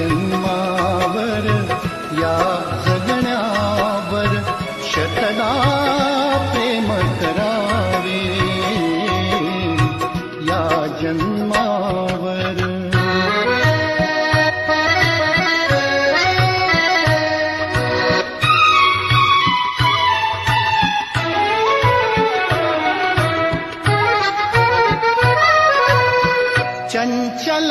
जन्मावर या जगण्यावर शतदा प्रेम करावे. या जन्मावर. चंचल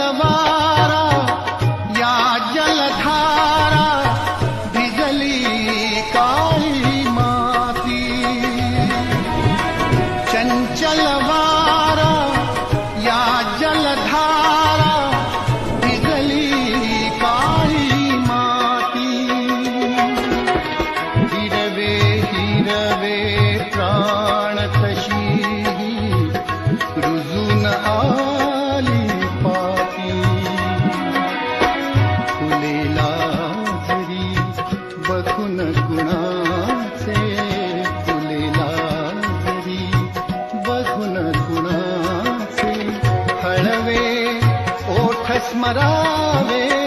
जलवारा या जलधारा भिजली काळी माती। हिरवे हिरवे प्राण तशी रुजून आली पाती। फुलेला जरी बघून कुणाचे स्मरावे